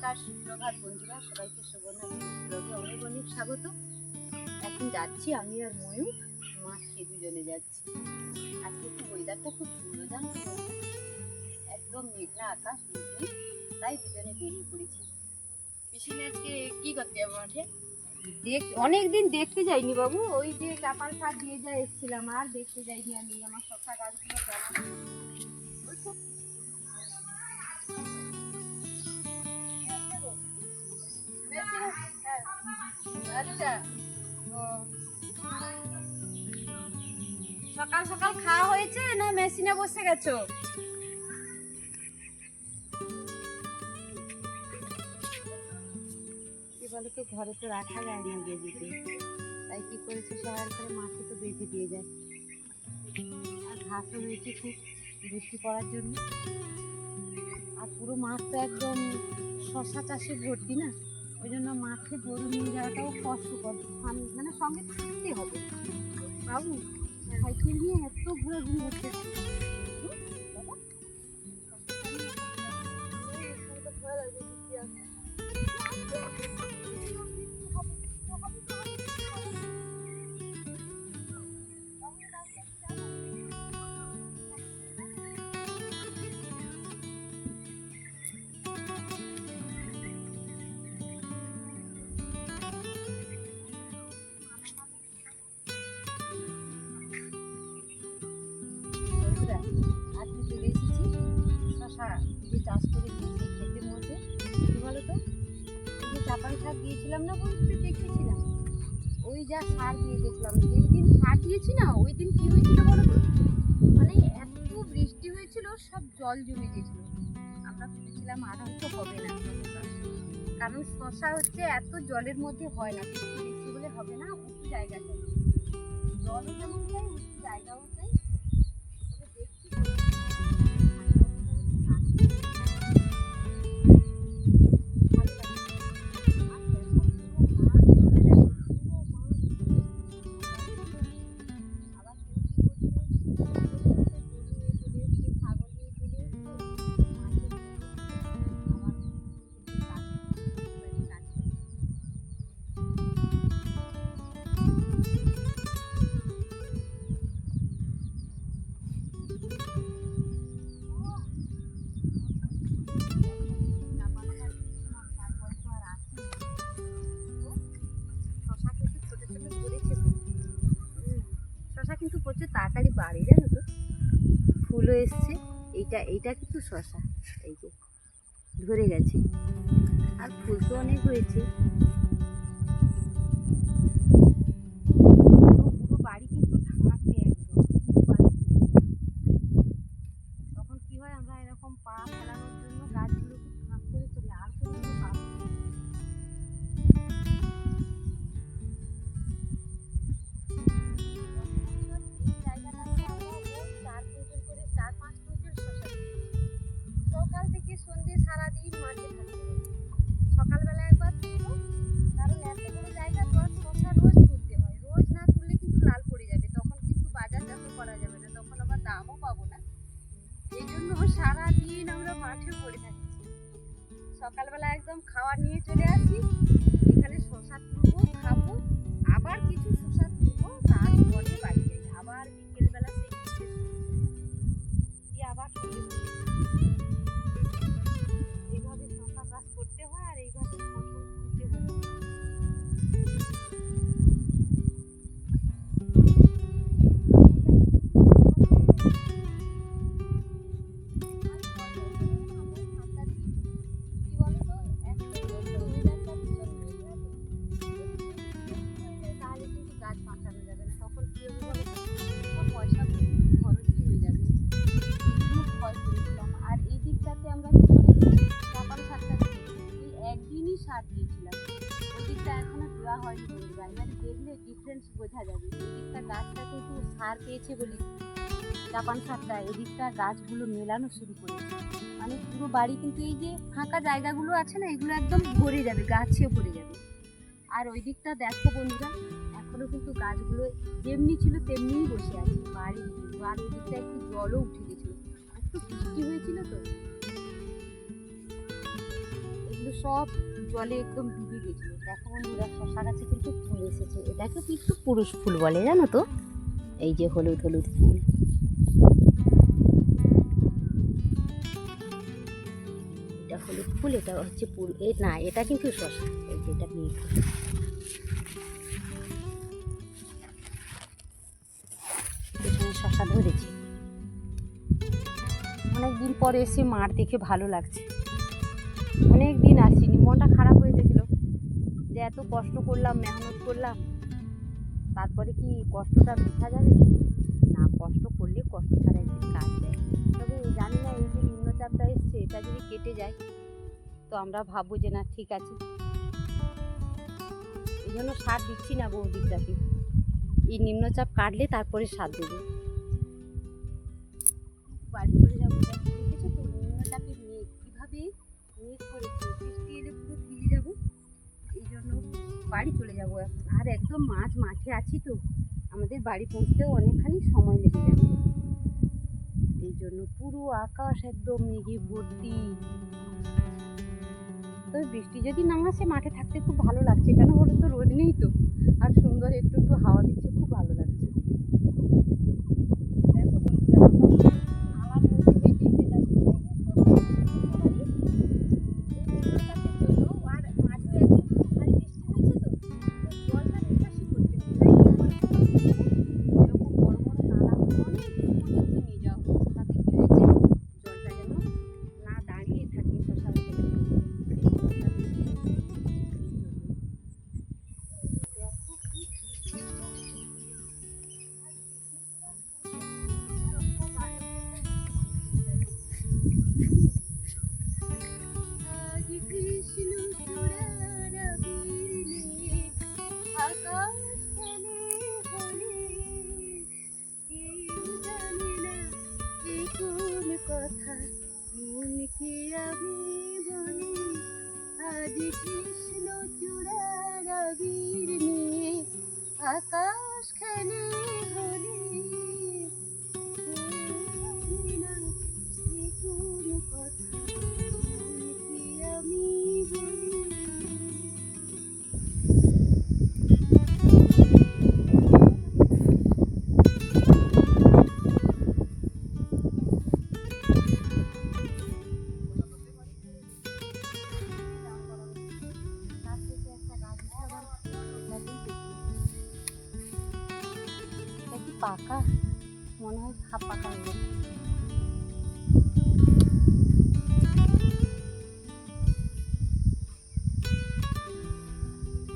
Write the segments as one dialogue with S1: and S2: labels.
S1: নমস্কার সুপ্রভাত বন্ধুরা সবাইকে সুবর্ণা ব্লগে অনেক অনেক স্বাগত। এখন যাচ্ছি আমি আর ময়ূর মাঠে দুজনে যাচ্ছি। আজকে একটু ওয়েদারটা খুব সুন্দর জানো একদম মেঘলা আকাশ তাই দুজনে বেরিয়ে পড়েছি।
S2: পিছনে আজকে কি করতে যাব মাঠে?
S1: দেখ অনেকদিন দেখতে যাইনি বাবু। ওই যে চাপাল শাক দিয়ে যা এসেছিলাম আর দেখতে যাইনি আমি। আমার শশা গাছগুলো কেমন
S2: আচ্ছা। সকাল সকাল খাওয়া হয়েছে না মেশিনে বসে গেছো?
S1: কি বলে তো ঘরে তো রাখা যায় না বেবিকে। তাই কি করেছে, সবার করে মাঠে তো বেঁধে দিয়ে যায়। আর ঘাসও হয়েছে খুব বৃষ্টি পড়ার জন্য। আর পুরো মাঠ তো একদম শশা চাষে ভর্তি না? ওই জন্য মাঠে গরু নিয়ে যাওয়াটাও কষ্টকর। মানে সঙ্গে থাকতে হবে। বাবু, সাইকেল নিয়ে এত ঘোরাঘুরি হচ্ছে। চাষ করে দিয়েছি ক্ষেতের মধ্যে। কি বলো তো যে চাপান সার দিয়েছিলাম না বলতে দেখেছিলাম? ওই যা সার দিয়ে দেখলাম যেই দিন সার দিয়েছি না, ওই দিন কি হয়েছিল বলো মানে এত বৃষ্টি হয়েছিল, সব জল জমে গেছিল। আমরা ভেবেছিলাম আর হয়তো হবে না। কারণ শশা হচ্ছে এত জলের মধ্যে হয় না, বৃষ্টি বেশি হলে হবে না, উঁচু জায়গা কিন্তু প্রচুর তাড়াতাড়ি বাড়ে, জানো তো। ফুলও এসছে। এইটা এইটা কিন্তু শশা। এই যে, ধরে গেছে। আর ফুল তো অনেক হয়েছে। সারাদিন আমরা মাঠে পড়ে থাকি। সকালবেলা একদম খাওয়া নিয়ে চলে আসি, এখানে শশা তুলবো, খাব, আবার কিছু শশা তুলবো, তারপরে বাড়ি বোঝা যাবে। এদিকটা দিকটা গাছটা কিন্তু সার পেয়েছে বলে চাপান সারটা এদিকটা গাছগুলো মেলানো শুরু করেছে। মানে পুরো বাড়ি কিন্তু এই যে ফাঁকা জায়গাগুলো আছে না, এগুলো একদম ভরে যাবে গাছে ভরে যাবে। আর ওই দিকটা দেখো বন্ধুরা, এখনও কিন্তু গাছগুলো যেমনি ছিল তেমনিই বসে আছে বাড়ি কিন্তু আর ওই দিকটা একটু জলও উঠে গেছিল। একটু বৃষ্টি হয়েছিল তো এগুলো সব জলে একদম ডুবে গেছিল। দেখো বন্ধুরা শশা গাছে কিন্তু ফুল এসেছে। এটাকে কিন্তু পুরুষ ফুল বলে জানো তো? এই যে হলুদ হলুদ ফুল। এটা হলুদ ফুল, এটা হচ্ছে পুরু এ না, এটা কিন্তু শশা। এই যে এটা মেয়ে ফুল। শশা ধরেছে। অনেক দিন পরে এসে মাঠ দেখে ভালো লাগছে। অনেক দিন আসিনি, মনটা খারাপ হয়ে গেছিল। যে এত কষ্ট করলাম, মেহনত করলাম, তারপরে কি কষ্টটা বৃথা যাবে না, কষ্ট করলে কষ্ট ছাড়া একদিন কাজ দেয় তবে জানি না এই যে নিম্নচাপটা এসছে, এটা যদি কেটে যায়, তো আমরা ভাববো যে না, ঠিক আছে। এই জন্য সার দিচ্ছি না বৌদিকটাকে এই নিম্নচাপ কাটলে তারপরে সার দেবে। বাড়ি এই জন্য বাড়ি চলে যাব এখন। আর একদম মাছ মাঠে আছি তো, আমাদের বাড়ি পৌঁছতেও অনেকখানি সময় লেগে যাবে। এই জন্য পুরো আকাশ একদম মেঘে ভর্তি। তবে বৃষ্টি যদি না আসে, মাঠে থাকতে খুব ভালো লাগছে। কেন বলো তো রোদ নেই তো।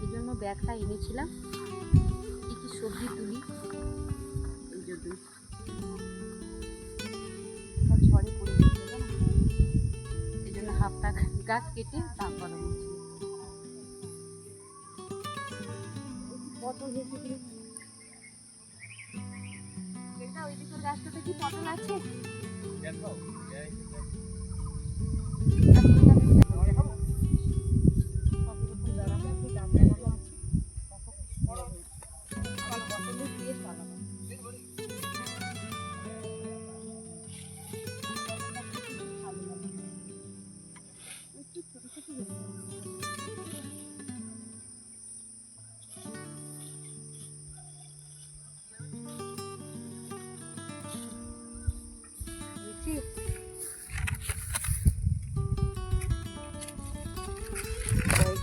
S1: এই জন্য ব্যাগটা এনেছিলাম। কি কি সবজি তুলি। জন্য ঝড়ে পড়ে এই জন্য হাফটা গাছ কেটে তারপর day.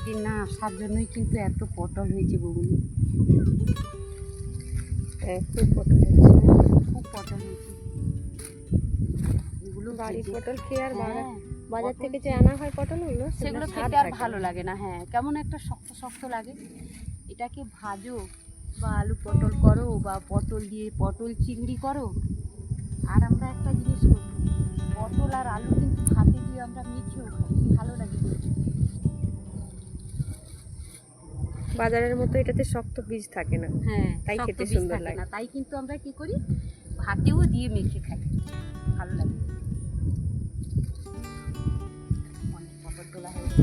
S1: কয়েকদিন না আসার জন্যই কিন্তু এত পটল হয়েছে বগুনি খুব পটল হয়েছে। খুব পটল হয়েছে। এগুলো
S2: বাড়ির পটল খেয়ে আর বাজার
S1: হ্যাঁ,
S2: বাজার থেকে যে আনা হয় পটল ওগুলো?
S1: সেগুলো খেতে আর ভালো লাগে না হ্যাঁ কেমন একটা শক্ত শক্ত লাগে। এটাকে ভাজো বা আলু পটল করো বা পটল দিয়ে পটল চিংড়ি করো। আর আমরা একটা জিনিস করি পটল আর আলু কিন্তু ভাতে দিয়ে আমরা মেখেও খাই ভালো লাগে।
S2: বাজারের মতো এটাতে শক্ত বীজ থাকে না।
S1: হ্যাঁ
S2: তাই খেতে সুন্দর লাগে।
S1: না। তাই কিন্তু আমরা কি করি? ভাতেও দিয়ে মেখে খাই। ভালো লাগে। অনেক পটল তোলা হয়েছে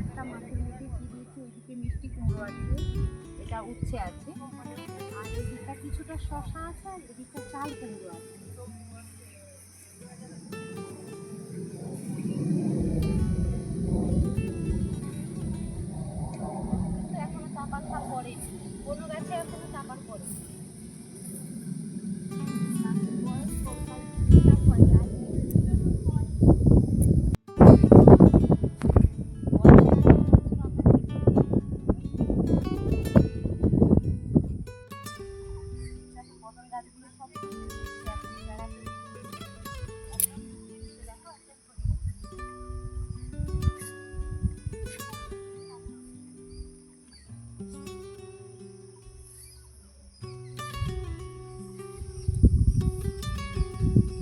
S1: একটা মাছের মধ্যে কি দিয়েছি? ওইদিকে মিষ্টি কুমড়ো আছে। এটা উচ্ছে আছে। আর এদিকটা কিছুটা শশা আছে আর এদিকটা চাল কুমড়ো আছে।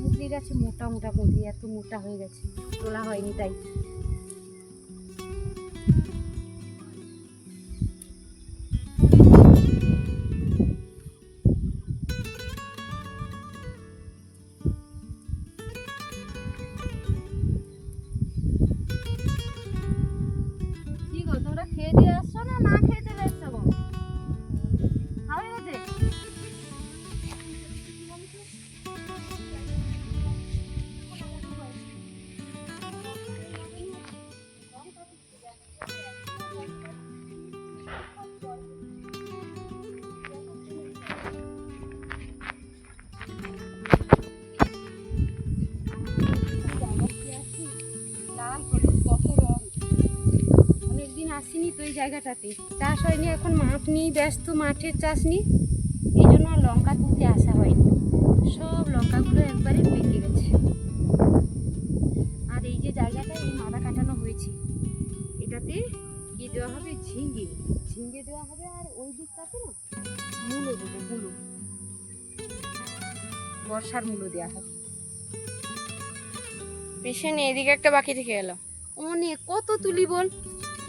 S1: কুঁকড়ে মোটা মোটা কুঁকড়ে এত মোটা হয়ে গেছে। তোলা হয়নি তাই। অনেকদিন তো এই জায়গাটাতে। চাষ হয়নি এখন মাঠ নিয়ে ব্যস্ত মাঠের চাষ নিয়ে এই জন্য লঙ্কা তুলতে আসা হয়নি। সব লঙ্কাগুলো একবারে পেকে গেছে। আর এই যে জায়গাটা এই মাদা কাটানো হয়েছে। এটাতে কি দেওয়া হবে ঝিঙ্গে ঝিঙ্গে দেওয়া হবে আর ওই দিকটাতে না মূলো দেবো মূলো। বর্ষার মূলো দেওয়া হবে।
S2: পিছনে এদিকে একটা বাকি থেকে এলো।
S1: অনেক কত তুলি বল?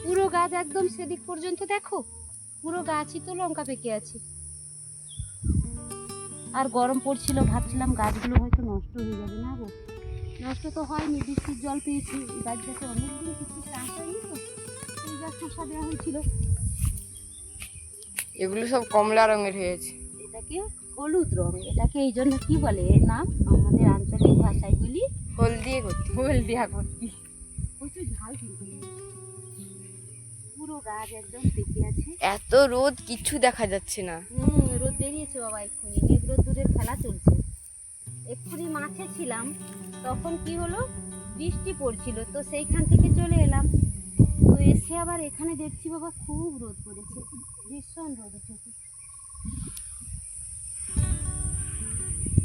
S1: পুরো গাছ একদম সেদিক পর্যন্ত দেখো। পুরো গাছই তো লঙ্কা পেকে আছে। আর গরম পড়ছিল ভাবছিলাম গাছগুলো হয়তো নষ্ট হয়ে যাবে। না গো নষ্ট তো হয়নি বৃষ্টির জল পেয়েছি। এই গাছটাতে অনেকদিন কিছু চাষ হয়নি তো এই গাছ শসা দেওয়া হয়েছিল।
S2: এগুলো সব কমলা রঙের হয়েছে।
S1: এটাকে হলুদ রং এটাকে এই জন্য কি বলে এর নাম? আমাদের আঞ্চলিক ভাষায় বলি
S2: হলদিয়ে করতে
S1: হলদিয়া করতি গাছ একদম পেকে আছে।
S2: এত রোদ কিছু দেখা যাচ্ছে না।
S1: হুম রোদ বেরিয়েছে বাবা এক্ষুনি। মেঘ রোদ্দুরের খেলা চলছে। এক্ষুনি মাঠে ছিলাম তখন কি হলো? বৃষ্টি পড়ছিল তো সেইখান থেকে চলে এলাম। তো এসে আবার এখানে দেখছি বাবা খুব রোদ পড়েছে। ভীষণ রোদ উঠেছে।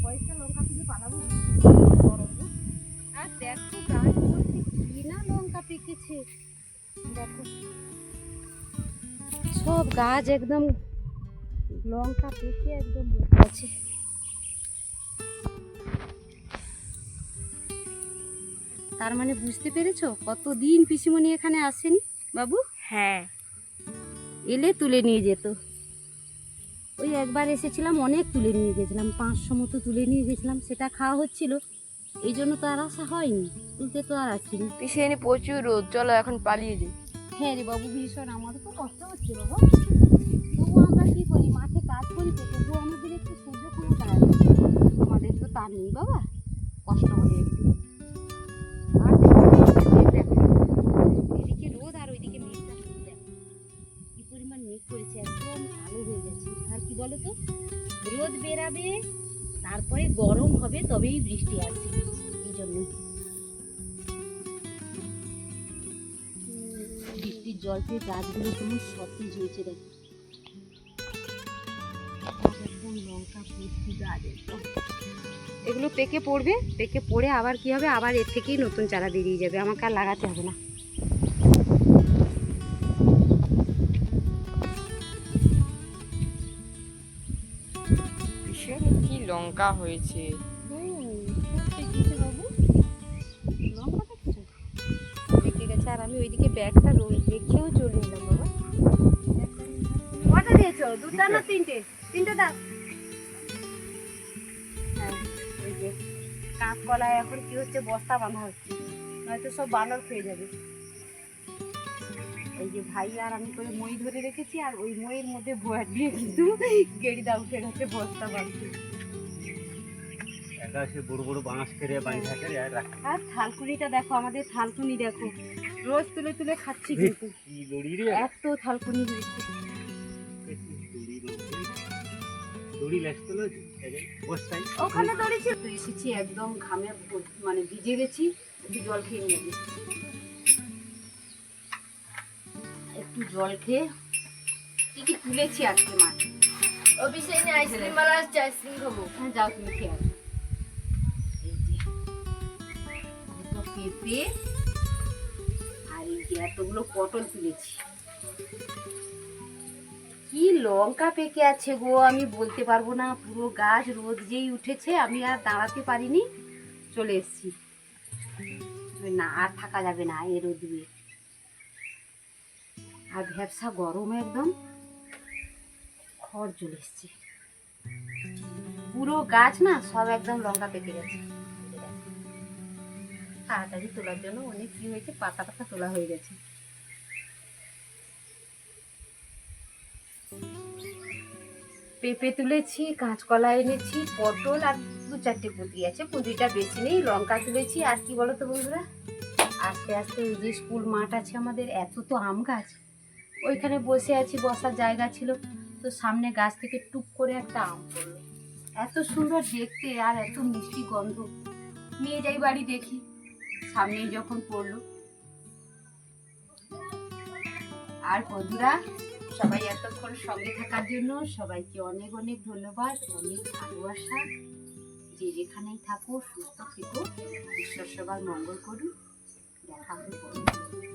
S1: পয়সা লঙ্কা তুলে পালাবো? আর দেখো গাছ ভর্তি কি না লঙ্কা পেকেছে। দেখো। সব গাছ একদম লঙ্কা পেকে একদম বসে আছে। তার মানে বুঝতে পেরেছ? কতদিন পিসিমণি এখানে আসেনি বাবু?
S2: হ্যাঁ।
S1: এলে তুলে নিয়ে যেত। ওই একবার এসেছিলাম অনেক তুলে নিয়ে গেছিলাম পাঁচশো মতো তুলে নিয়ে গেছিলাম সেটা খাওয়া হচ্ছিল। এই জন্য তো আর আসা হয়নি তুলতে তো আর আসিনি।
S2: পিছনে প্রচুর রোদ চলো এখন পালিয়ে যাই।
S1: হ্যাঁ রে বাবু, ভীষণ। আমাদের তো কষ্ট হচ্ছে বাবা। তবু আমরা কি করি? মাঠে কাজ করি তো আমাদের একটু সহ্য ক্ষমতা আছে আমাদের তো তার নেই বাবা, কষ্ট হবে একটু। এদিকে রোদ আর ওইদিকে কি পরিমাণ মেঘ একদম হয়ে গেছে। আর কি বলো তো রোদ বেরাবে, তারপরে গরম হবে, তবেই বৃষ্টি আসবে। পেয়ে গাছগুলো কেমন সতেজ হয়েছে দেখো লঙ্কা গাছ এগুলো পেকে পড়বে পেকে পড়ে আবার কি হবে? আবার এর থেকেই নতুন চারা বেরিয়ে যাবে। আমাকে আর লাগাতে হবে না।
S2: পিছনে কি লঙ্কা হয়েছে?
S1: আমি ওইদিকে ব্যাগটা রোল রেখেও চলে এলাম বাবা। কটা দিয়েছ? দুটা না তিনটে? তিনটে দাও। হ্যাঁ ওই যে কাঁচকলায় এখন কি হচ্ছে বস্তা বাঁধা হচ্ছে। নয়তো সব বানর খেয়ে যাবে। এই যে ভাই আর আমি করে মই ধরে রেখেছি আর ওই মইয়ের মধ্যে ভয় দিয়ে কিন্তু গেড়িদা উঠে গেছে বস্তা
S3: সে বড় বড় বাঁশ বাঁধ থাকে রাখে।
S1: আর থালকুনিটা দেখো আমাদের থালকুনি দেখো। রোজ তুলে তুলে খাচ্ছি কিন্তু। এত থালকুনি ওখানে দৌড়েছি এসেছি একদম ঘামে মানে ভিজে গেছি একটু জল খেয়ে নিয়ে গেছি। একটু জল খেয়ে কি কি তুলেছি আজকে মাছ
S2: অফিসে আইসক্রিম বালা আসছে আইসক্রিম খাব।
S1: হ্যাঁ যাও তুমি খেয়ে আসো। এই যে পেঁপে যে এতগুলো পটল তুলেছি। কি লঙ্কা পেকে আছে গো, আমি বলতে পারব না। পুরো গাছ রোদ যেই উঠেছে, আমি আর দাঁড়াতে পারিনি, চলে এসেছি। না, আর থাকা যাবে না, এ রোদ্রে আর ভ্যাবসা গরম একদম খড় চলে এসছে। পুরো গাছ না সব একদম লঙ্কা পেকে গেছে। তাড়াতাড়ি তোলার জন্য অনেক কি হয়েছে? পাতা পাতা তোলা হয়ে গেছে। পেঁপে তুলেছি, কাঁচকলা এনেছি, পটল আর দু চারটে পুঁতি আছে। পুঁতিটা বেশি নেই, লঙ্কা তুলেছি। আর কি বলো তো বন্ধুরা? আস্তে আস্তে ওই যে স্কুল মাঠ আছে আমাদের, এত তো আম গাছ। ওইখানে বসে আছি, বসার জায়গা ছিল। তো সামনে গাছ থেকে টুক করে একটা আম পড়ল। এত সুন্দর দেখতে আর এত মিষ্টি গন্ধ। নিয়ে যাই বাড়ি দেখি। সামনেই যখন পড়ল। আর বন্ধুরা, সবাই এতক্ষণ সঙ্গে থাকার জন্য সবাইকে অনেক অনেক ধন্যবাদ, অনেক ভালোবাসা। যে যেখানেই থাকো, সুস্থ থেকো, ঈশ্বর সবার মঙ্গল করুন। দেখা হবে।